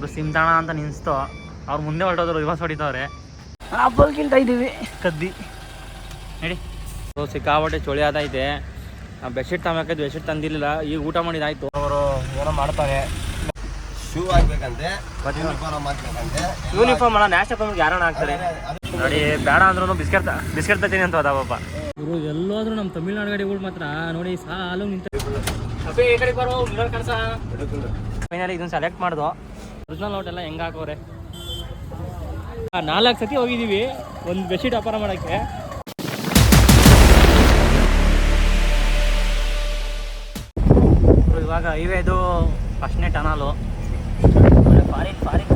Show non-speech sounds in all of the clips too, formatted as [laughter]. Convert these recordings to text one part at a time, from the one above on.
ಅವರು ಸಿಮ್ತಾಣ ಅಂತ ನಿನ್ಸ್ತು. ಅವ್ರು ಮುಂದೆ ಹೊರಟೋದ್ರು ರಿವರ್ಸ್ ಹೊಡಿತವ್ರೆ. ಕಿಲ್ತಾ ಇದ್ದೀವಿ. ಕದ್ದಿ. ನಡಿ. ಸೊ ಸಿಕ್ಕಾಪಟ್ಟೆ ಚಳಿ ಆದೈತೆ ಬೆಡ್ಶೀಟ್ ತಗೋಬೇಕಾಯ್ತು ಬೆಡ್ಶೀಟ್ ತಂದಿರಲಿಲ್ಲ. ಈಗ ಊಟ ಮಾಡಿದಾಯ್ತು. ಅವರು ಏನೋ ಮಾಡ್ತಾರೆ. ಶೂ ಹಾಕ್ಬೇಕಂತೆ. ಯೂನಿಫಾರ್ಮ್ ಹಾಕ್ಬೇಕಂತೆ. ಯೂನಿಫಾರ್ಮ್ ಅಲ್ಲ ನ್ಯಾಷನಲ್ ಯಾರನ್ನ ಹಾಕ್ತಾರೆ? ನೋಡಿ ಬೇಡ ಅಂದ್ರೂ ಬಿಸ್ಕೆಟ್ ಬಿಸ್ಕೆಟ್ ತತ್ತೀನಿ ಅಂತ ಅದಾವಪ್ಪ ಪಾಪ. ಇವರು ಎಲ್ಲೋದ್ರು ನಮ್ಮ ತಮಿಳ್ನಾಡು ಗಾಡಿಗಳು ಮಾತ್ರ ನೋಡಿ ಸಾಲು ನಿಂತ ಫೈನಲಿ ಇದನ್ನ ಸೆಲೆಕ್ಟ್ ಮಾಡ್ದು. ಒರಿಜಿನಲ್ ನೋಟ್ ಎಲ್ಲ ಹೆಂಗೆ ಹಾಕೋರೆ? ನಾಲ್ಕು ಸತಿ ಹೋಗಿದ್ದೀವಿ ಒಂದು ಬೆಡ್ಶೀಟ್ ವ್ಯಾಪಾರ ಮಾಡೋಕ್ಕೆ. ಇವಾಗ ಹೈವೇದು ಫಸ್ಟ್ನೇ ಟನಲು ಫಾರಿನ್ ಫಾರಿನ್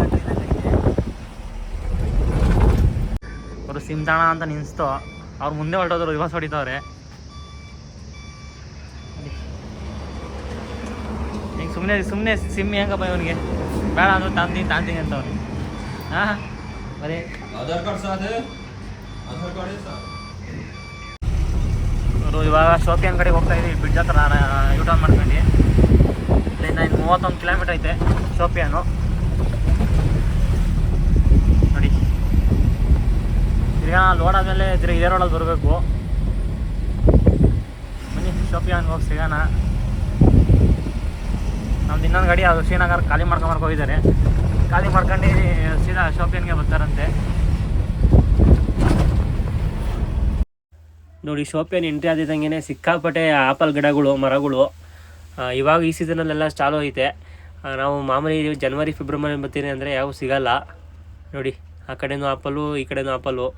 ಅವರು ಸಿಂತಾಣ ಅಂತ ನಿನ್ಸ್ತೋ ಅವ್ರು ಮುಂದೆ ಹೊರಟೋದ್ರು ರಿವರ್ಸ್ ಹೊಡಿತವ್ರೆ. ಹಿಂಗೆ ಸುಮ್ಮನೆ ಸುಮ್ಮನೆ ಸಿಮ್ ಹೆಂಗಪ್ಪ ಇವನಿಗೆ? ಬೇಡ ಅಂದ್ರೆ ತಾಂತೀನಿ ತಾಂತೀನಿ ಅಂತ ಅವ್ನಿಗೆ ಹಾಂ ಬರೀ ಆಧಾರ್ ಕಾರ್ಡ್ ಸಾಧೆ ಆಧಾರ್ ಕಾರ್ಡ್ ಅವರು ಇವಾಗ ಶೋಪಿಯನ್ ಕಡೆ ಹೋಗ್ತಾ ಇದ್ದೀವಿ ಬ್ರಿಡ್ಜ್ ಹತ್ರ ಯೂ ಟರ್ನ್ ಮಾಡ್ಕೊಂಡು ಇಲ್ಲಿಂದ ಇನ್ನು ಮೂವತ್ತೊಂದು ಕಿಲೋಮೀಟರ್ ಐತೆ ಶೋಪಿಯಾನು ನೋಡಿ ತಿರ್ಗಾ ಲೋಡ್ ಆದಮೇಲೆ ತಿರ್ಗಿ ಇದೇ ರೋಡಲ್ಲಿ ಬರಬೇಕು ಬನ್ನಿ ಶೋಪಿಯಾನ್ಗೆ ಹೋಗಿ ಸಿಗೋಣ ನಮ್ದು ಇನ್ನೊಂದು ಗಾಡಿ ಅದು ಶ್ರೀನಗರ್ ಖಾಲಿ ಮಾಡ್ಕೊಂಬರ್ಕ್ ಹೋಗಿದ್ದಾರೆ. ಖಾಲಿ ಮಾಡ್ಕೊಂಡು ಸೀದಾ ಶೋಪಿಯನ್ಗೆ ಬರ್ತಾರಂತೆ. ನೋಡಿ, ಶೋಪಿಯನ್ ಎಂಟ್ರಿ ಆದಿದ್ದಂಗೆ ಸಿಕ್ಕಾಪಟ್ಟೆ ಆಪಲ್ ಗಿಡಗಳು, ಮರಗಳು ಇವಾಗ ಈ ಸೀಸನಲ್ಲೆಲ್ಲ ಚಾಲು ಐತೆ. ನಾವು ಮಾಮೂಲಿ ಜನವರಿ ಫೆಬ್ರವರಿ ಬರ್ತೀನಿ ಅಂದರೆ ಯಾವ ಸಿಗಲ್ಲ. ನೋಡಿ, ಆ ಕಡೆನೂ ಆಪಲ್ಲು, ಈ ಕಡೆನೂ ಆಪಲ್ಲು.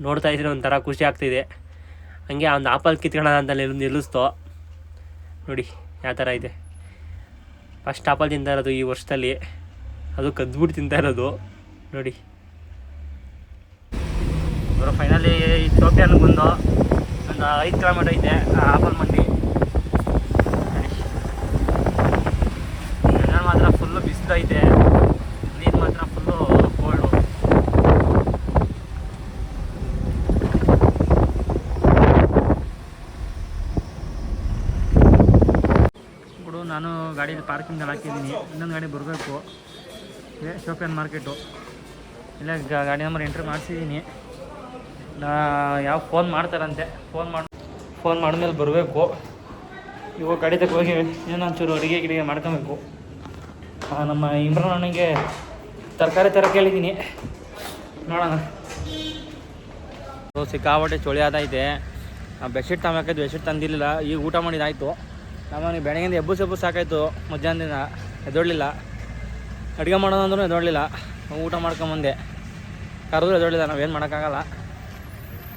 ನೋಡ್ತಾ ಇದ್ರೆ ಒಂಥರ ಖುಷಿ ಆಗ್ತಿದೆ. ಹಂಗೆ ಒಂದು ಆಪಲ್ ಕಿತ್ಕೊಳ್ಳೋಣ ಅಂತ ನಿಲ್- ನಿಲ್ಲಿಸ್ತೋ. ನೋಡಿ, ಯಾವ ಥರ ಇದೆ. ಫಸ್ಟ್ ಆಪಲ್ ತಿಂತಾ ಇರೋದು ಈ ವರ್ಷದಲ್ಲಿ. ಅದು ಕದ್ಬಿಟ್ಟು ತಿಂತಾ ಇರೋದು. ನೋಡಿ. ಅವರು ಫೈನಲಿ ಶೋಪಿಯನ್ ಬಂದು ಒಂದು ಐದು ಕಿಲೋಮೀಟರ್ ಐತೆ ಆಪಲ್ ಮಂಡಿ ಮಾತ್ರ ಫುಲ್ಲು ಬಿಸಿಲು ಐತೆ ನೀರು ಮಾತ್ರ ಫುಲ್ಲು ಕೋಲ್ಡು ಬಿಡು ನಾನು ಗಾಡೀಲಿ ಪಾರ್ಕಿಂಗ್ ಹಾಕಿದ್ದೀನಿ. ಇನ್ನೊಂದು ಗಾಡಿ ಬರಬೇಕು. ಇದೇ ಶೋಪಿಯನ್ ಮಾರ್ಕೆಟು ಇಲ್ಲ ಗಾಡಿ ನಂಬರ್ ಎಂಟ್ರಿ ಮಾಡಿಸಿದ್ದೀನಿ. ನಾ ಯಾವ ಫೋನ್ ಮಾಡ್ತಾರಂತೆ? ಫೋನ್ ಮಾಡಿ ಫೋನ್ ಮಾಡಿದ್ಮೇಲೆ ಬರಬೇಕು. ಇವಾಗ ಗಾಡಿ ತಕ್ಕ ಹೋಗಿ ಇನ್ನೊಂಚೂರು ಅಡುಗೆ ಗಿಡಿಗೆ ಮಾಡ್ಕೊಬೇಕು. ನಮ್ಮ ಇಮ್ರಾನ್ ಅಣ್ಣಗೆ ತರಕಾರಿ ತರ ಕೇಳಿದ್ದೀನಿ. ನೋಡೋಣ. ಸಿಕ್ಕಾಪಟ್ಟೆ ಚಳಿ ಆದೈತೆ ಬೆಡ್ಶೀಟ್ ತಗೋಬೇಕಾಯ್ತು ಬೆಡ್ಶೀಟ್ ತಂದಿರಲಿಲ್ಲ. ಈಗ ಊಟ ಮಾಡಿದಾಯ್ತು ನಮಗೆ ಬೆಳಗಿಂದ ಎಬ್ಬು ಸೆಬ್ಬು ಮಧ್ಯಾಹ್ನ ದಿನ ಎದೊಳ್ಳಿಲ್ಲ ಅಡುಗೆ ಮಾಡೋದು ಅಂದ್ರೂ ಎದೊಳ್ಳಿಲ್ಲ ಊಟ ಮಾಡ್ಕೊಂಬಂದೆ. ಕರೆದ್ರು ಎದೊಳ್ಳಿಲ್ಲ ನಾವೇನು ಮಾಡೋಕ್ಕಾಗಲ್ಲ.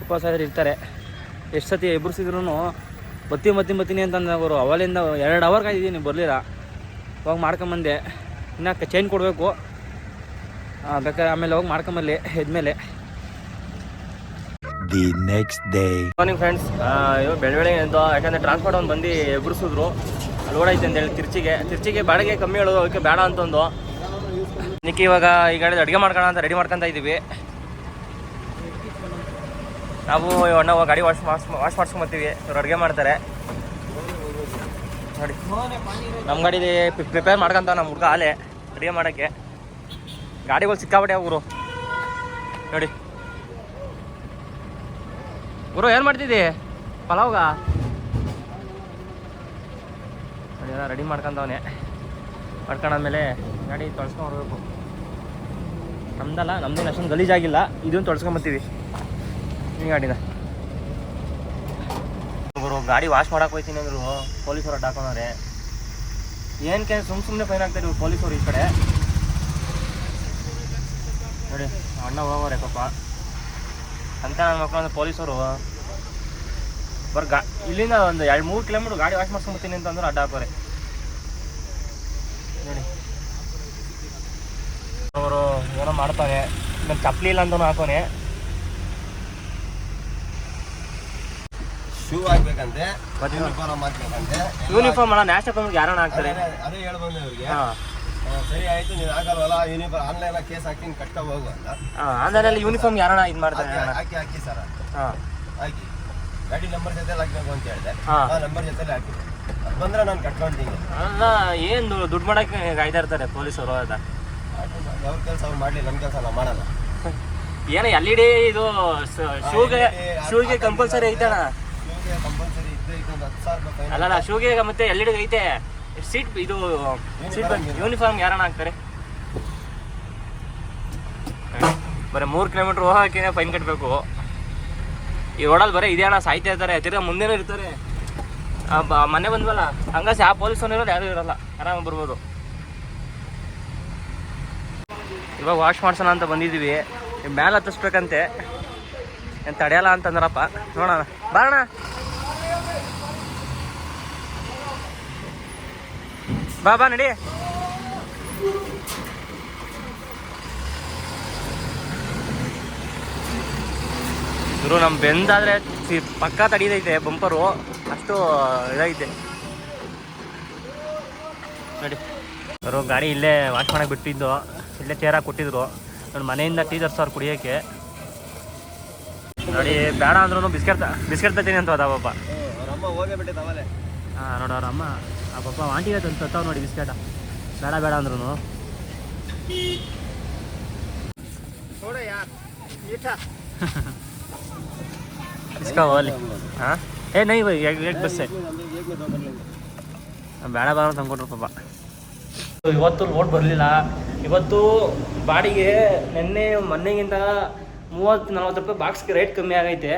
ಉಪವಾಸ ಆದ್ರೆ ಇರ್ತಾರೆ. ಎಷ್ಟು ಸತಿ ಎಬ್ಬರಿಸಿದ್ರು ಬತ್ತಿ ಬತ್ತಿ, ಬತ್ತೀನಿ ಅಂತಂದ್ರೆ ಅವರು ಅವಲಿಂದ ಎರಡು ಅವರ್ ಕಾಯ್ದಿದ್ದೀನಿ ಬರಲಿಲ್ಲ. ಹೋಗಿ ಮಾಡ್ಕೊಂಬಂದೆ. ಇನ್ನು ಚೈನ್ ಕೊಡಬೇಕು. ಬೇಕಾದ್ರೆ ಆಮೇಲೆ ಹೋಗಿ ಮಾಡ್ಕೊಂಬಲ್ಲಿ ಎದ್ಮೇಲೆ the next day morning friends ಇವಾಗ ಬೆಳ ಬೆಳಗ್ಗೆ ಅಂತ ಯಾಕಂದ್ರೆ ಟ್ರಾನ್ಸ್ಪೋರ್ಟ್ ಒಂದು ಬಂದು ಎಬ್ರಿಸಿದ್ರು. ಲೋಡ್ ಐತೆ ಅಂತ ಹೇಳಿ ತಿರ್ಚಿಗೆ. ತಿರ್ಚಿಗೆ ಬಾಡಿಗೆ ಕಮ್ಮಿ ಹೇಳೋದು ಅದಕ್ಕೆ ಬೇಡ ಅಂತಂದು. ನಿಕ್ಕಿ ಇವಾಗ ಈಗ ಗಾಡಿ ಅಡುಗೆ ಮಾಡ್ಕೋಣ ಅಂತ ರೆಡಿ ಮಾಡ್ಕೊತಾ ಇದ್ದೀವಿ ನಾವು ಅಣ್ಣ ಗಾಡಿ ವಾಶ್ ವಾಶ್ ವಾಶ್ ಮಾಡ್ಸ್ಕೊಂಬತ್ತೀವಿ ಇವ್ರು ಅಡುಗೆ ಮಾಡ್ತಾರೆ. ನೋಡಿ. ನಮ್ಮ ಗಾಡಿಲಿ ಪ್ರಿಪೇರ್ ಮಾಡ್ಕೊಂತ ನಮ್ಮ ಹುಡುಗ ಆಲೆ ಅಡುಗೆ ಮಾಡೋಕ್ಕೆ. ಗಾಡಿಗಳು ಸಿಕ್ಕಾಪಟ್ಟೆ ಊರು. ನೋಡಿ. ಗುರು ಏನು ಮಾಡ್ತಿದ್ದಿ? ಪಲಾವ್ಗ? ಎಲ್ಲ ರೆಡಿ ಮಾಡ್ಕೊಂತವನೆ ಮಾಡ್ಕೊಂಡಾದ್ಮೇಲೆ ಗಾಡಿ ತೊಳ್ಸ್ಕೊಂಬರ್ಬೇಕು ನಮ್ದಲ್ಲ, ನಮ್ದೇನು ಅಷ್ಟೊಂದು ಗಲೀಜಾಗಿಲ್ಲ. ಇದನ್ನು ತೊಳ್ಸ್ಕೊಂಬತ್ತೀವಿ ಈ ಗಾಡಿನ. ಗುರು ಗಾಡಿ ವಾಶ್ ಮಾಡಕ್ಕೆ ಹೋಯ್ತೀನಿ ಅಂದ್ರು ಪೊಲೀಸರು ಅಡ್ಡ ಹಾಕೊಂಡವ್ರೆ. ಏನಕ್ಕೆ ಸುಮ್ ಸುಮ್ಮನೆ ಫೈನ್ ಆಗ್ತಾರೆ ಇವ್ರು ಪೊಲೀಸರು ಈ ಕಡೆ. ನೋಡಿ, ಅಣ್ಣ ಹೋಗೋರೆ ಪಾಪ. ಅಂತ ನನ್ನ ಮಕ್ಕಳು ಅಂದ್ರೆ ಪೊಲೀಸರು. ಬರ್ ಗಾ ಇಲ್ಲಿಂದ ಒಂದು ಎರಡು ಮೂರು ಕಿಲೋಮೀಟ್ರ್ ಗಾಡಿ ವಾಶ್ ಮಾಡ್ಸ್ಕೊಂಬತ್ತೀನಿ ಅಂತಂದ್ರೆ ಅಡ್ಡ ಹಾಕೋರೆ. ನೋಡಿ. ಅವರು ಏನೋ ಮಾಡ್ತಾನೆ ನನ್ನ ಚಪ್ಪಲಿ ಇಲ್ಲ ಅಂತ ಹಾಕೋನೆ. ಶೂ ಹಾಕ್ಬೇಕಂತೆ ಯೂನಿಫಾರ್ಮ್ ಅಲ್ಲ ನ್ಯಾಷನಲ್ ಯಾರನ್ನ ಹಾಕ್ತಾರೆ? ಅದೇ ಅವ್ರಿಗೆ. ಸರಿ ಆಯ್ತು ನೀನು ಆಗಲ್ವಲ್ಲ? ಯೂನಿಫಾರ್ಮ್ ಆನ್ಲೈನ್ ಕೇಸ್ ಹಾಕಿ ಕಟ್ಕೊ ಹೋಗು ಅಂತ. ಆನ್ಲೈನಲ್ಲಿ ಯೂನಿಫಾರ್ಮ್ ಯಾರನ್ನ ಇದು ಮಾಡ್ತಾರೆ ಹಾಕಿ ಹಾಕಿ ಸರ್ ಹಾಂ. ಹಾಕಿ. ಗಾಡಿ ನಂಬರ್ ಜೊತೆ ಹಾಕ್ಬೇಕು ಅಂತ ಹೇಳಿದೆ. ಆ ನಂಬರ್ ಜೊತೆ ಹಾಕಿ. ಅದ್ ಬಂದ್ರೆ ನಾನು ಕಟ್ಕೊಂತೀನಿ. ಅಲ್ಲ ಏನು ದುಡ್ಡು ಮಾಡಕ್ಕೆ ಕಾಯ್ತಾ ಇರ್ತಾರೆ ಪೊಲೀಸರು ಅದ ಅವ್ರ ಕೆಲಸ ಅವ್ರು ಮಾಡಲಿ ನಮ್ಮ ಕೆಲಸ ನಾವು ಏನೋ ಎಲ್ ಇ ಡಿ ಇದು ಶೂಗೆ ಶೂಗೆ ಕಂಪಲ್ಸರಿ ಐತಣ್ಣ. ಶೂಗೆ ಕಂಪಲ್ಸರಿ ಇದ್ದೇ ಇದ್ದು ಒಂದು ಹತ್ತು ಸಾವಿರ ರೂಪಾಯಿ fine. ಶೂಗೆ ಮತ್ತೆ ಎಲ್ ಇ ಐತೆ. ಸೀಟ್ ಇದು ಸೀಟ್ ಯೂನಿಫಾರ್ಮ್ ಯಾರಣ ಹಾಕ್ತಾರೆ? ಬರೀ ಮೂರು ಕಿಲೋಮೀಟ್ರ್ ಹೋಗೋಕೆ ಫೈನ್ ಕಟ್ಟಬೇಕು ಈ ರೋಡಲ್ಲಿ ಬರೀ ಇದೇ ಅಣ್ಣ ಸಾಯ್ತಾ ಇರ್ತಾರೆ ತಿರ್ಗಾ ಮುಂದೆನೂ ಇರ್ತಾರೆ. ಮನೆ ಬಂದ್ವಲ್ಲ ಹಂಗಾಸಿ ಆ ಪೊಲೀಸ್ ಇರೋದು ಯಾರು ಇರಲ್ಲ. ಆರಾಮ ಬರ್ಬೋದು. ಇವಾಗ ವಾಶ್ ಮಾಡ್ಸೋಣ ಅಂತ ಬಂದಿದ್ದೀವಿ. ಮ್ಯಾಲೆ ಹತ್ತಿಸ್ಬೇಕಂತೆ. ಏನು ತಡೆಯಲ್ಲ ಅಂತಂದ್ರಪ್ಪ. ನೋಡೋಣ. ಬಾರಣ ಬಾ ಬಾ ನಡಿ. ಇವರು ನಮ್ಮ ಬೆಂದಾದ್ರೆ ಪಕ್ಕ ತಡೀದೈತೆ ಬಂಪರು. ಅಷ್ಟು ಇದೈತೆ ನೋಡಿ. ಅವರು ಗಾಡಿ ಇಲ್ಲೇ ವಾಶ್ ಮಾಡಕ್ಕೆ ಬಿಟ್ಟಿದ್ದು. ಇಲ್ಲೇ ಚೇರಾಗಿ ಕೊಟ್ಟಿದ್ರು. ನನ್ನ ಮನೆಯಿಂದ ಟೀ ತರ್ಸೋರು ಕುಡಿಯೋಕೆ ನೋಡಿ ಬೇಡ ಅಂದ್ರೂ ಬಿಸ್ಕೆಟ್ ಬಿಸ್ಕೆಟ್ ತತ್ತೀನಿ ಅಂತ ಹೋದ ಅವಲೇ ಹಾಂ ನೋಡೋರಮ್ಮ ಅಮ್ಮ. ಆ ಪಾಪ ಆಂಟಿಗೆ ತಂದು ತತ್ತಾವ್ ನೋಡಿ ಬಿಸ್ಕೆಟ. ಬೇಡ ಬೇಡ ಅಂದ್ರು [laughs] ಇಸ್ಕೋ ಹೋಗ್ಲಿ. ಹಾಂ? ಏ ನೈ ಬೈ ಬಸ್ ಬೇಡ ಬೇಡ ತಂದ್ಕೊಟ್ರು ಪಾಪ. ಇವತ್ತು ರೋಡ್ ಬರಲಿಲ್ಲ. ಇವತ್ತು ಬಾಡಿಗೆ ನಿನ್ನೆ ಮೊನ್ನೆಗಿಂತ ಮೂವತ್ತು ನಲ್ವತ್ತು ರೂಪಾಯಿ ಬಾಕ್ಸ್ಗೆ ರೇಟ್ ಕಮ್ಮಿ ಆಗೈತೆ.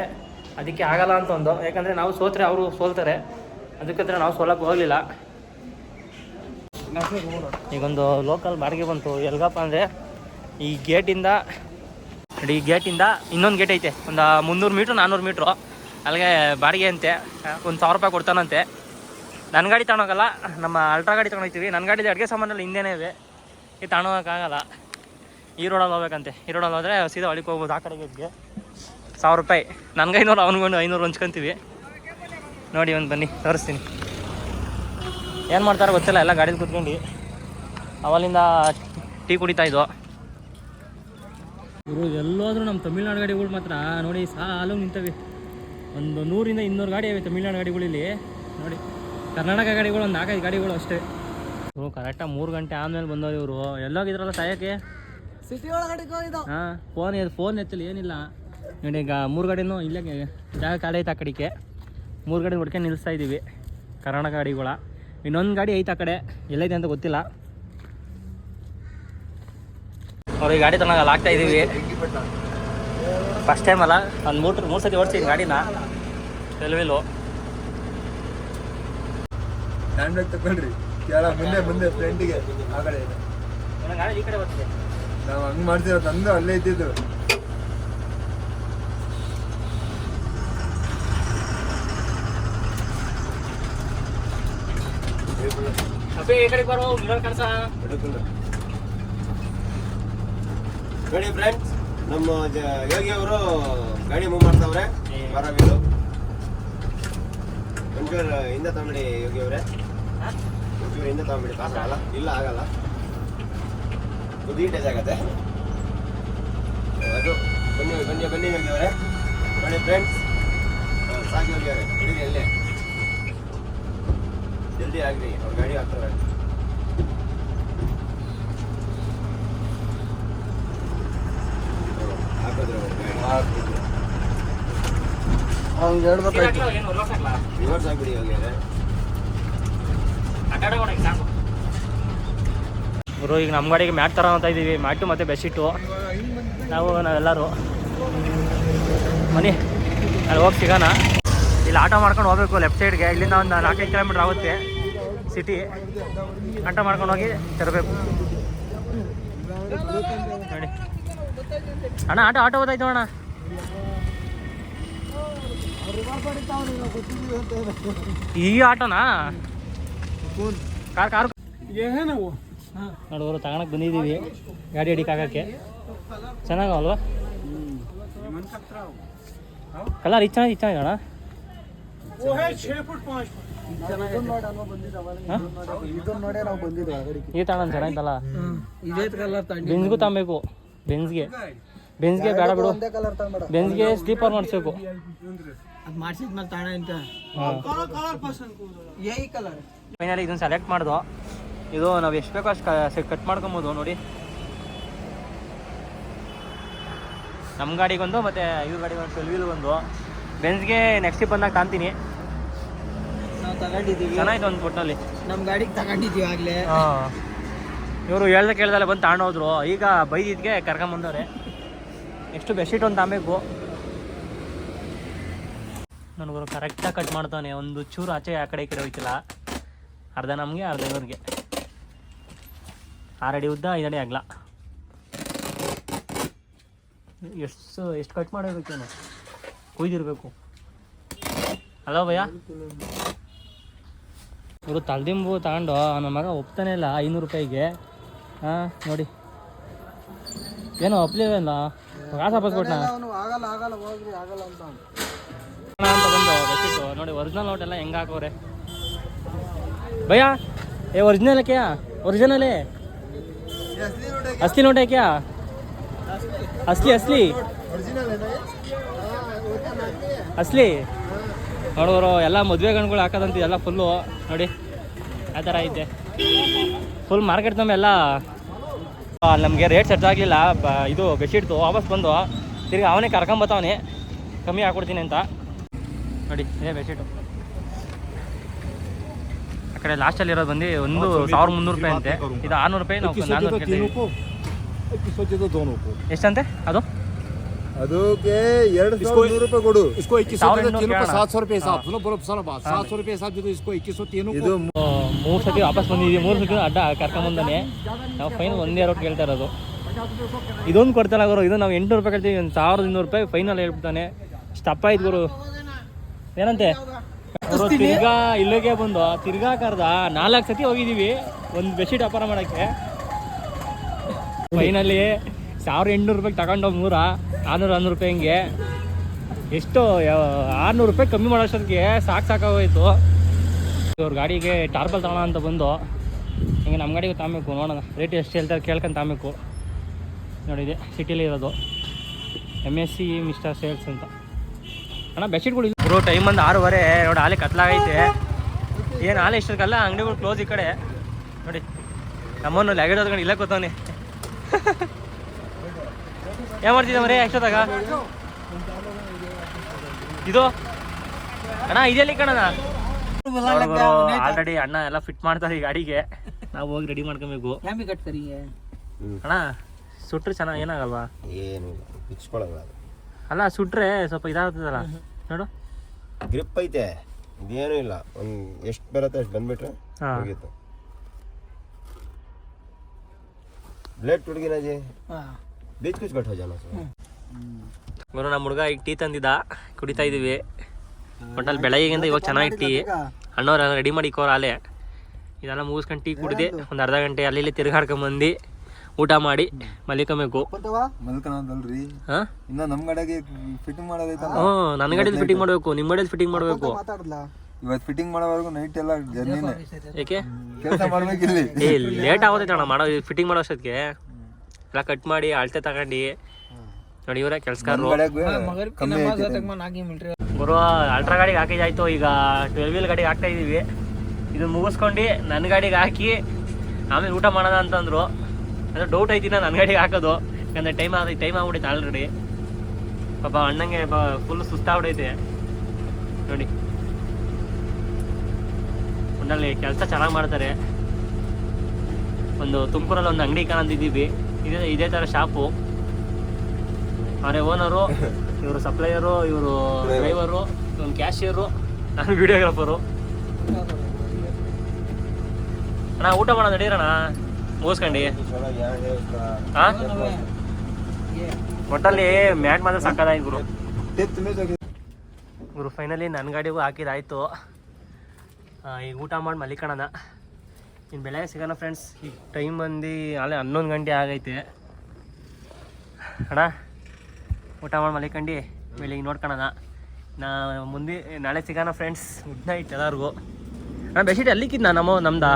ಅದಕ್ಕೆ ಆಗಲ್ಲ ಅಂತ ಒಂದು ಯಾಕಂದರೆ ನಾವು ಸೋತ್ರೆ ಅವರು ಸೋಲ್ತಾರೆ. ಅದಕ್ಕೆ ನಾವು ಸೋಲಕ್ಕೆ ಹೋಗಲಿಲ್ಲ. ಈಗೊಂದು ಲೋಕಲ್ ಬಾಡಿಗೆ ಬಂತು. ಎಲ್ಗಪ್ಪ ಅಂದರೆ ಈ ಗೇಟಿಂದ ಈ ಗೇಟಿಂದ ಇನ್ನೊಂದು ಗೇಟ್ ಐತೆ. ಒಂದು ಮುನ್ನೂರು ಮೀಟ್ರ್ ನಾನ್ನೂರು ಮೀಟ್ರು ಅಲ್ಲಿಗೆ ಬಾಡಿಗೆ ಅಂತೆ. ಒಂದು ಸಾವಿರ ರೂಪಾಯಿ ಕೊಡ್ತಾನಂತೆ. ನನ್ನ ಗಾಡಿ ತಗೊಂಡೋಗಲ್ಲ ನಮ್ಮ ಅಲ್ಟ್ರಾ ಗಾಡಿ ತೊಗೊಂಡೋಗ್ತೀವಿ ನನ್ನ ಗಾಡಿದು ಅಡುಗೆ ಸಾಮಾನಲ್ಲಿ ಹಿಂದೆನೇ ಇವೆ. ಈ ತಗೊಳೋಕ್ಕಾಗಲ್ಲ. ಈ ರೋಡಲ್ಲಿ ಹೋಗ್ಬೇಕಂತೆ. ಈ ರೋಡಲ್ಲಿ ಹೋದರೆ ಸೀದಾ ಒಳಗೆ ಹೋಗ್ಬೋದು ಆ ಕಡೆ ಗೇಟ್ಗೆ ಸಾವಿರ ರೂಪಾಯಿ. ನನಗೆ ಐನೂರು ಅವ್ನಿಗೊಂಡು ಐನೂರು ಹಂಚ್ಕೊಂತೀವಿ. ನೋಡಿ ಒಂದು ಬನ್ನಿ, ತೋರಿಸ್ತೀನಿ. ಏನು ಮಾಡ್ತಾರೋ ಗೊತ್ತಿಲ್ಲ ಎಲ್ಲ ಗಾಡೀಲಿ ಕುತ್ಕೊಂಡು ಅವಲಿಂದ ಟೀ ಕುಡಿತಾ ಇದ್ವು. ಇವರು ಎಲ್ಲೋದ್ರೂ ನಮ್ಮ ತಮಿಳ್ನಾಡು ಗಾಡಿಗಳು ಮಾತ್ರ. ನೋಡಿ ಸಾಲು ನಿಂತವೆ. ಒಂದು ನೂರಿಂದ ಇನ್ನೂರು ಗಾಡಿ ಇವೆ ತಮಿಳ್ನಾಡು ಗಾಡಿಗಳಲ್ಲಿ. ನೋಡಿ ಕರ್ನಾಟಕ ಗಾಡಿಗಳು ಒಂದು ನಾಲ್ಕೈದು ಗಾಡಿಗಳು ಅಷ್ಟೇ. ಇವರು ಕರೆಕ್ಟಾಗಿ ಮೂರು ಗಂಟೆ ಆಮೇಲೆ ಬಂದವ್ರು ಇವರು. ಎಲ್ಲೋಗಿದ್ರಲ್ಲ ಸಾಯಕ್ಕೆ? ಸಿಟಿ ಒಳಗಡೆ ಹಾಂ ಫೋನ್ ಫೋನ್ ಎತ್ತಲಿ ಏನಿಲ್ಲ. ನೋಡಿ ಈಗ ಮೂರು ಗಾಡಿನೂ ಇಲ್ಲೇ ಜಾಗ ಖಾಲಿ ಐತೆ ಆ ಕಡೆಗೆ. ಮೂರು ಗಾಡಿ ಹುಡ್ಕೊಂಡು ನಿಲ್ಲಿಸ್ತಾ ಇದ್ದೀವಿ ಕರ್ನಾಟಕ ಗಾಡಿಗಳ. ಇನ್ನೊಂದು ಗಾಡಿ ಐತೆ ಆ ಕಡೆ. ಎಲ್ಲೈತೆ ಅಂತ ಗೊತ್ತಿಲ್ಲ. ಅವ್ರಿಗೆ ಗಾಡಿ ತಗೊಂಡಲ್ಲ ಹಾಕ್ತಾ ಇದ್ದೀವಿ ಫಸ್ಟ್ ಟೈಮ್ ಅಲ್ಲ. ಒಂದು ಮೂರು ಮೂರು ಸತಿ ಓಡಿಸ್ತೀನಿ ಗಾಡಿನ. ಎಲ್ವಿಲು ಹ್ಯಾಂಡ್ ಬ್ಯಾಗ್ ತಗೊಳ್ರಿ ಮುಂದೆ ಮುಂದೆ ಫ್ರೆಂಡಿಗೆ ಆ ಕಡೆ. ಗಾಡಿ ಈ ಕಡೆ ಬರ್ತೀವಿ ನಾವು ಹಂಗೆ ಮಾಡ್ತಿರೋದು ತಂದು ಅಲ್ಲೇ ಇದ್ದಿದ್ದು. ಈ ಬರೋ ಗಿಡ ಕಳ್ಸ ನೋಡಿ ಫ್ರೆಂಡ್ಸ್ ನಮ್ಮ ಯೋಗಿ ಅವರು ಗಾಡಿ ಮೂವ್ ಮಾಡ್ತಾವ್ರೆ ಬರವಿದು. ಒಂಚೂರು ಹಿಂದೆ ತಗೊಂಬಿಡಿ ಯೋಗಿ ಅವರೇ. ಒಂಚೂರು ಹಿಂದೆ ತಗೊಂಬಿಡಿ ಪಾಸ್ ಆಗಲ್ಲ. ಇಲ್ಲ ಆಗಲ್ಲ. ಬುದ್ಧಿ ಟೇಜ್ ಆಗತ್ತೆ. ಅದು ಬನ್ನಿ ಬನ್ನಿ ಬನ್ನಿ ಯೋಗಿ ಅವರೇ. ನೋಡಿ ಫ್ರೆಂಡ್ಸ್ ಸಾಕು ಯೋಗಿ ಅವರೇ ಅಲ್ಲೇ. ಜಲ್ದಿ ಆಗ್ರಿ ಅವ್ರ ಗಾಡಿ ಹಾಕ್ತಾರೆ ಹಾಕಿದ್ರು ಅವ್ರ ಗಾಡಿ ಹೇಳ್ಬೇಕಾಯ್ತು. ರಿವರ್ಸ್ ಆಗ್ಬಿಡಿ ಗುರು ಈಗ ನಮ್ಮ ಗಾಡಿಗೆ ಮ್ಯಾಟ್ ತರ ಅಂತ ಇದ್ದೀವಿ ಮ್ಯಾಟು ಮತ್ತು ಬೆಡ್ಶೀಟು ನಾವು ನಾವೆಲ್ಲರೂ ಮನಿ ಅಲ್ಲಿ ಹೋಗಿ ಸಿಗೋಣ. ಇಲ್ಲಿ ಆಟೋ ಮಾಡ್ಕೊಂಡು ಹೋಗ್ಬೇಕು ಲೆಫ್ಟ್ ಸೈಡ್ಗೆ ಇಲ್ಲಿಂದ ಒಂದು ನಾಲ್ಕೈದು ಕಿಲೋಮೀಟ್ರ್ ಆಗುತ್ತೆ ಸಿಟಿ ಆಟೋ ಮಾಡ್ಕೊಂಡು ಹೋಗಿ ತರಬೇಕು. ನೋಡಿ. ಅಣ್ಣ ಆಟೋ ಆಟೋ ಓದಾಯ್ತು ಅಣ್ಣ. ಈ ಆಟೋನಾ? Car car. ನೋಡೋರು ತಗೊಳಕ್ ಬಂದಿದ್ದೀವಿ ಗಾಡಿ ಅಡಿಗೆ ಹಾಕಕ್ಕೆ ಚೆನ್ನಾಗಲ್ವಾ? ಕಲರ್ ಈ ಚೆನ್ನಾಗಿ ಚೆನ್ನಾಗಿ ಅಣ್ಣ ಹಾ? ಇದನ್ನ ನೋಡೇ ನಾವು ಬಂದಿದ್ದು ಈ ತಗೊಂಡ್ ಚೆನ್ನಾಗಿತ್ತಲ್ಲ? ಬೆನ್ಸ್ಗೂ ತಗೊಬೇಕು. ಬೆನ್ಸ್ಗೆ ಬೆನ್ಸ್ಗೆ ಬೇಡ ಬಿಡು. ಬೆನ್ಸ್ಗೆ ಸ್ಲೀಪರ್ ಮಾಡಿಸ್ಬೇಕು. ಅದು ಮಾಡಿಸಿದ್ಮೇಲೆ ತಾಣ ಅಂತ ಏ ಕಲರ್ ಫೈನಲಿ ಇದನ್ನು ಸೆಲೆಕ್ಟ್ ಮಾಡ್ದು. ಇದು ನಾವು ಎಷ್ಟು ಬೇಕೋ ಅಷ್ಟು ಕಟ್ ಮಾಡ್ಕೊಬೋದು ನೋಡಿ. ನಮ್ಮ ಗಾಡಿಗೊಂದು ಮತ್ತು ಇವ್ರ ಗಾಡಿಗೊಂದು ಬಂದು ವೀಲ್ ಒಂದು ಬೆನ್ಸ್ಗೆ ನೆಕ್ಸ್ಟ್ ಬಂದಾಗ ಕಾಣ್ತೀನಿ. ನಾವು ತಗೊಂಡಿದ್ದೀವಿ. ಚೆನ್ನಾಯ್ತು ಒಂದು ಕೊಟ್ಟಲ್ಲಿ ನಮ್ಮ ಗಾಡಿಗೆ ತಗೊಂಡಿದ್ದೀವಿ ಆಗ್ಲೇ. ಇವರು ಹೇಳ್ದೆ ಕೇಳ್ದಲ್ಲ ಬಂದು ತಗೊಂಡೋದ್ರು ಈಗ ಬೈದಿದ್ಗೆ ಕರ್ಕೊಂಬಂದವ್ರೆ. ನೆಕ್ಸ್ಟು ಬೆಡ್ಶೀಟ್ ಒಂದು ತಾಂಬೇಕು. ನನಗರು ಕರೆಕ್ಟಾಗಿ ಕಟ್ ಮಾಡ್ತಾನೆ ಒಂದು ಚೂರು ಆಚೆ ಆ ಕಡೆ ಈ ಕಡೆ ಹೋಯ್ತಿಲ್ಲ. ಅರ್ಧ ನಮಗೆ, ಅರ್ಧ ಇವ್ರಿಗೆ. ಆರಡಿ ಉದ್ದ, ಐದಡಿ ಆಗಲ್ಲ ಎಷ್ಟು ಎಷ್ಟು ಕಟ್ ಮಾಡಿರ್ಬೇಕೇನು ಕುಯ್ದಿರಬೇಕು. ಅಲೋ ಭಯ್ಯ? ಇವರು ತಲ್ದಿಂಬು ತಗೊಂಡು ನನ್ನ ಮಗ ಒಪ್ತಾನೆ ಇಲ್ಲ ಐನೂರು ರೂಪಾಯಿಗೆ. ಹಾಂ, ನೋಡಿ. ಏನೋ ಒಪ್ಲಿಲ್ಲ ಕಾಸು ವಾಪಸ್ ಕೊಟ್ಟ. ನೋಡಿ ಒರಿಜಿನಲ್ ನೋಟ್ ಎಲ್ಲ ಹೆಂಗೆ ಹಾಕೋರೆ. ಭಯ ಏ ಒರಿಜಿನಲ್ ಹಾಕ್ಯಾ? ಒರಿಜಿನಲೇ ಅಸ್ಲಿ ನೋಟ್ ಹಾಕ್ಯಾ? ಅಸ್ಲಿ ಅಸ್ಲಿ ಅಸ್ಲಿ ನೋಡೋರು ಎಲ್ಲ ಮದುವೆ ಗಣ್ಗಳು ಹಾಕದಂತ, ಎಲ್ಲ ಫುಲ್ಲು ನೋಡಿ, ಆ ಥರ ಐತೆ. ಫುಲ್ ಮಾರ್ಕೆಟ್ ನಮ್ಮ ಎಲ್ಲ ನಮಗೆ ರೇಟ್ ಸೆಟ್ ಆಗಲಿಲ್ಲ. ಇದು ಬೆಡ್ಶೀಟ್ದು ವಾಪಸ್ ಬಂದು, ತಿರ್ಗಿ ಅವನೇ ಕರ್ಕೊಂಬತ್ತವನೇ. ಕಮ್ಮಿ ಹಾಕ್ಕೊಡ್ತೀನಿ ಅಂತ. ನೋಡಿ ಇದೇ ಬೆಡ್ಶೀಟು ಆ ಕಡೆ ಲಾಸ್ಟಲ್ಲಿ ಇರೋದು ಬಂದು ಒಂದು ಸಾವಿರದ ಮುನ್ನೂರು ರೂಪಾಯಿ ಅಂತೆ ಇದು ಆರುನೂರು ರೂಪಾಯಿ ನಾವು ನಾನ್ನೂರು ಕೇಳ್ತೀವಿ ಎಷ್ಟಂತೆ ಅದು ಅದಕ್ಕೆ ಎರಡು ಸಾವಿರದ ನೂರು ರೂಪಾಯಿ ಕೊಡು इसको इक्कीस सौ सावन तीनों नोट को क्या सात सौ रुपये हिसाब हाँ। सुनो बोलो सारा बात सात सौ रुपये हिसाब जो तो इसको इक्कीस सौ तीनों ಇದು को ಮೂರು ಸತಿ ವಾಪಸ್ ಬಂದಿದ್ದೀವಿ ಮೂರು ಸತಿ ಅಡ್ಡ ಕರ್ಕೊಂಬಂದಾನೆ ನಾವು ಫೈನ್ ಒಂದೇ ರೋಡ್ ಕೇಳ್ತಾ ಇರೋದು ಇದೊಂದು ಕೊಡ್ತಲ್ಲ ಗುರು ಇದು ನಾವು ಎಂಟುನೂರು ರೂಪಾಯಿ ಕೇಳ್ತೀವಿ ಒಂದು ಸಾವಿರದ ಇನ್ನೂರು ರೂಪಾಯಿ ಫೈನಲ್ ಹೇಳ್ಬಿಡ್ತಾನೆ ಸ್ಟಪ್ ಆಯ್ತು ಗುರು ಏನಂತೆ? ತಿರ್ಗಾ ಇಲ್ಲಿಗೆ ಬಂದು ತಿರ್ಗಾ ಕರ್ದ ನಾಲ್ಕು ಸತಿ ಹೋಗಿದ್ದೀವಿ ಒಂದು ಬೆಡ್ಶೀಟ್ ವ್ಯಾಪಾರ ಮಾಡೋಕ್ಕೆ. ಫೈನಲ್ಲಿ ಸಾವಿರ ಎಂಟ್ನೂರು ರೂಪಾಯಿಗೆ ತಗೊಂಡು ನೂರ ಆರ್ನೂರು ಹನ್ನೂರು ರೂಪಾಯಿ ಹಿಂಗೆ. ಎಷ್ಟು ಆರ್ನೂರು ರೂಪಾಯಿ ಕಮ್ಮಿ ಮಾಡೋಷ್ಟೊತ್ತಿಗೆ ಸಾಕು ಸಾಕಾಗೋಯ್ತು ಇವ್ರ ಗಾಡಿಗೆ ಟಾರ್ಪಲ್ ತಗೋಣ ಅಂತ ಬಂದು ಹಿಂಗೆ ನಮ್ಮ ಗಾಡಿಗೆ ತಾಂಬೇಕು ನೋಡೋಣ. ರೇಟ್ ಎಷ್ಟು ಹೇಳ್ತಾರೆ ಕೇಳ್ಕೊಂಡು ತಾಂಬೇಕು ನೋಡಿದೆ ಸಿಟಿಲಿ ಇರೋದು. M S C mister sales ಅಂತ. ಅಣ್ಣ ಬೆಡ್ಶೀಟ್ಗಳು ಬರೋ ಟೈಮ್ ಒಂದು ಆರೂವರೆ. ನೋಡಿ ಆಲೆ ಕತ್ಲಾಗೈತೆ. ಏನು ಆಲೆ ಇಷ್ಟಕ್ಕಲ್ಲ ಅಂಗಡಿಗಳು ಕ್ಲೋಸ್ ಈ ಕಡೆ. ನೋಡಿ ನಮ್ಮನ್ನು ಲಗೇಜ್ ಹೊತ್ಕೊಂಡು ಇಲ್ಲ ಕೂತವನಿ. ಏನು ಮಾಡ್ತಿದ್ದಾವ್ರೆ ಎಷ್ಟೊತ್ತಾಗ ಇದು? ಅಣ್ಣ ಇದೆಲ್ಲಿ ಕಣಣ್ಣ? ಆಲ್ರೆಡಿ ಅಣ್ಣ ಎಲ್ಲ ಫಿಟ್ ಮಾಡ್ತಾರೆ ಈ ಗಾಡಿಗೆ. ನಾವು ಹೋಗಿ ರೆಡಿ ಮಾಡ್ಕೊಬೇಕು. ಅಣ್ಣ ಸುಟ್ರೆ ಚೆನ್ನಾಗಿ ಏನಾಗಲ್ವಾ? ಏನು ಅಲ್ಲ ಸುಟ್ರೆ ಸ್ವಲ್ಪ ಇದಾಗ್ತದಲ್ಲ. ನೋಡು. ಗ್ರಿಪ್ ಐತೆ ಇದೇನೂ ಇಲ್ಲ. ಒಂದು ಎಷ್ಟು ಬರುತ್ತೆ ಅಷ್ಟು ಬಂದ್ಬಿಟ್ರೆ ಹೋಗಿತ್ತು ಮುಗೀತು. ಬ್ಲೇಡ್ ಜಿ ಬೀಚ್ ಕುಚ್ ಕಟ್ ಹೋಜಾನ ನಮ್ಮ ಹುಡುಗ ಈಗ ಟೀ ತಂದಿದ್ದ ಕುಡಿತಾ ಇದೀವಿ. ಒಟ್ಟಲ್ಲಿ ಬೆಳಗ್ಗೆಯಿಂದ ಇವಾಗ ಚೆನ್ನಾಗಿ ಟೀ. ಅಣ್ಣವ್ರ ರೆಡಿ ಮಾಡಿ ಇಕ್ಕೋರು ಆಲೆ ಇದೆಲ್ಲ ಮುಗಿಸ್ಕೊಂಡು ಟೀ ಕುಡಿದೆ ಒಂದು ಅರ್ಧ ಗಂಟೆ ಅಲ್ಲಿ ಇಲ್ಲಿ ತಿರುಗಾಡ್ಕೊಂಡ್ಬಂದಿ ಊಟ ಮಾಡಿ ಮಲಿಕಬೇಕು ಮಲ್ಕನದಲ್ರಿ ಇನ್ನ ನಮ್ ಗಾಡಿಗೆ ಫಿಟ್ಟಿಂಗ್ ಮಾಡೋದೈತಲ್ಲ? ಹ್ಞೂ ನನ್ನ ಫಿಟ್ಟಿಂಗ್ ಮಾಡಬೇಕು ನಿಮ್ಮ ಗಾಡೀಲಿ ಫಿಟ್ಟಿಂಗ್ ಮಾಡಬೇಕು. ಇವತ್ತು ಫಿಟ್ಟಿಂಗ್ ಮಾಡೋವರೆಗೂ ನೈಟ್ ಎಲ್ಲ ಜರ್ನಿನೇ ಏಕೆ? ಕೆಲಸ ಮಾಡ್ಬೇಕಿಲ್ಲಿ ಏ ಲೇಟ್ ಆಗುತ್ತೆ ಅಣ್ಣ ಮಾಡೋ ಫಿಟ್ಟಿಂಗ್ ಮಾಡೋ ಅಷ್ಟೊತ್ತಿಗೆ. ಎಲ್ಲ ಕಟ್ ಮಾಡಿ ಅಳತೆ ತಗೊಂಡು. ನೋಡಿ ಇವರೇ ಕೆಲಸಕಾರರು ಬರುವ ಅಲ್ಟ್ರಾ ಗಾಡಿಗೆ ಹಾಕಿದಾಯ್ತು ಈಗ ಟ್ವೆಲ್ ವೀಲ್ ಗಾಡಿಗೆ ಹಾಕ್ತಾ ಇದೀವಿ. ಇದನ್ನ ಮುಗಿಸ್ಕೊಂಡು ನನ್ನ ಗಾಡಿಗೆ ಹಾಕಿ ಆಮೇಲೆ ಊಟ ಮಾಡೋಣ ಅಂತಂದ್ರು. ಅಂದರೆ ಡೌಟ್ ಐತಿನ ನನ್ನ ಗಾಡಿಗೆ ಹಾಕೋದು. ಯಾಕಂದ್ರೆ ಟೈಮ್ ಆದ ಟೈಮ್ ಆಗ್ಬಿಟ್ಟೈತೆ ಆಲ್ರೆಡಿ ಪಾಪ ಅಣ್ಣಂಗೆ ಫುಲ್ ಸುಸ್ತಾಗ್ಬಿಟೈತೆ ನೋಡಿ. ಒಂದಲ್ಲಿ ಕೆಲಸ ಚೆನ್ನಾಗಿ ಮಾಡ್ತಾರೆ. ಒಂದು ತುಮಕೂರಲ್ಲಿ ಒಂದು ಅಂಗಡಿ ಕಾಣಂತಿದ್ದೀವಿ ಇದೇ ಇದೇ ಥರ ಶಾಪು. ಅವರೇ ಓನರು ಇವರು ಸಪ್ಲೈಯರು ಇವರು ಡ್ರೈವರು ಒಂದು ಕ್ಯಾಶಿಯರು ನಾನು ವಿಡಿಯೋಗ್ರಾಫರು ಅಣ್ಣ, ಊಟ ಮಾಡೋಣ ನಡೀರಣ್ಣ ಓಸ್ಕೊಂಡಿ ಹಾಂ? ಒಟ್ಟಲ್ಲಿ ಮ್ಯಾಟ್ ಮಾತ್ರ ಸಾಕಾದಾಯ್ತು ಗುರು. ಗುರು ಫೈನಲಿ ನನ್ನ ಗಾಡಿಗೂ ಹಾಕಿದಾಯ್ತು. ಈಗ ಊಟ ಮಾಡಿ ಮಲಿಕಣನ ಇನ್ನು ಬೆಳಗ್ಗೆ ಸಿಗೋಣ ಫ್ರೆಂಡ್ಸ್ ಈಗ ಟೈಮ್ ಬಂದು ಅಲ್ಲೇ ಹನ್ನೊಂದು ಗಂಟೆ ಆಗೈತೆ. ಅಣ್ಣ ಊಟ ಮಾಡಿ ಮಲಿಕಂಡು ಬೆಳಿಗ್ಗೆ ನೋಡ್ಕೊಳಣ ನಾ ಮುಂದೆ ನಾಳೆ ಸಿಗೋಣ ಫ್ರೆಂಡ್ಸ್ ಗುಡ್ ನೈಟ್ ಎಲ್ಲರಿಗೂ. ಅಣ್ಣ ಬೆಡ್ಶೀಟ್ ಅಲ್ಲಿಕ್ಕಿದ್ದ ನಮ್ಮ ನಮ್ದಾ?